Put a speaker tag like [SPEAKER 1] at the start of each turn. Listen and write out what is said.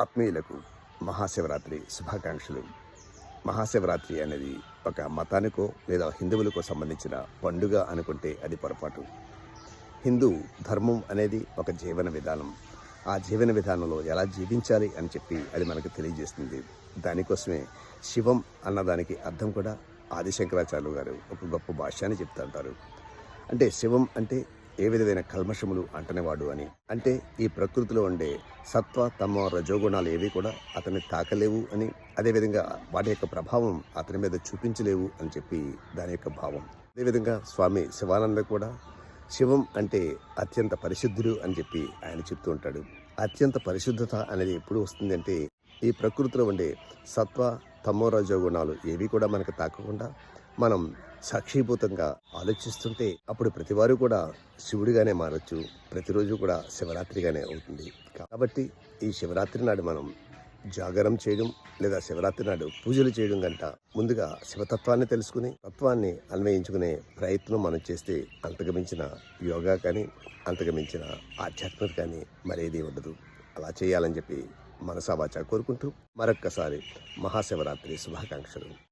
[SPEAKER 1] ఆత్మీయులకు మహాశివరాత్రి శుభాకాంక్షలు. మహాశివరాత్రి అనేది ఒక మతానికో లేదా హిందువులకో సంబంధించిన పండుగ అనుకుంటే అది పొరపాటు. హిందూ ధర్మం అనేది ఒక జీవన విధానం. ఆ జీవన విధానంలో ఎలా జీవించాలి అని చెప్పి అది మనకు తెలియజేస్తుంది. దానికోసమే శివం అన్నదానికి అర్థం కూడా ఆదిశంకరాచార్యులు గారు ఒక గొప్ప భాష్యాన్ని చెప్తుంటారు. అంటే శివం అంటే ఏ విధమైన కల్మషములు అంటనేవాడు అని. అంటే ఈ ప్రకృతిలో ఉండే సత్వ తమ రజోగుణాలు ఏవి కూడా అతన్ని తాకలేవు అని అదేవిధంగా వాటి యొక్క ప్రభావం అతని మీద చూపించలేవు అని చెప్పి దాని యొక్క భావం. అదేవిధంగా స్వామి శివానంద కూడా శివం అంటే అత్యంత పరిశుద్ధుడు అని చెప్పి ఆయన చెప్తూ ఉంటాడు. అత్యంత పరిశుద్ధత అనేది ఎప్పుడు వస్తుందంటే ఈ ప్రకృతిలో ఉండే సత్వ తమో రజోగుణాలు ఏవి కూడా మనకు తాకకుండా మనం సాక్షిభూతంగా ఆలోచిస్తుంటే అప్పుడు ప్రతివారు కూడా శివుడిగానే మారచ్చు. ప్రతిరోజు కూడా శివరాత్రిగానే అవుతుంది కాబట్టి ఈ శివరాత్రి నాడు మనం జాగరం చేయడం లేదా శివరాత్రి నాడు పూజలు చేయడం గంట ముందుగా శివతత్వాన్ని తెలుసుకుని తత్వాన్ని అన్వయించుకునే ప్రయత్నం మనం చేస్తే అంతగమించిన యోగా కానీ అంతగమించిన ఆధ్యాత్మిక కానీ మరేది ఉండదు. అలా చేయాలని చెప్పి మనసావాచ కోరుకుంటూ మరొక్కసారి మహాశివరాత్రి శుభాకాంక్షలు.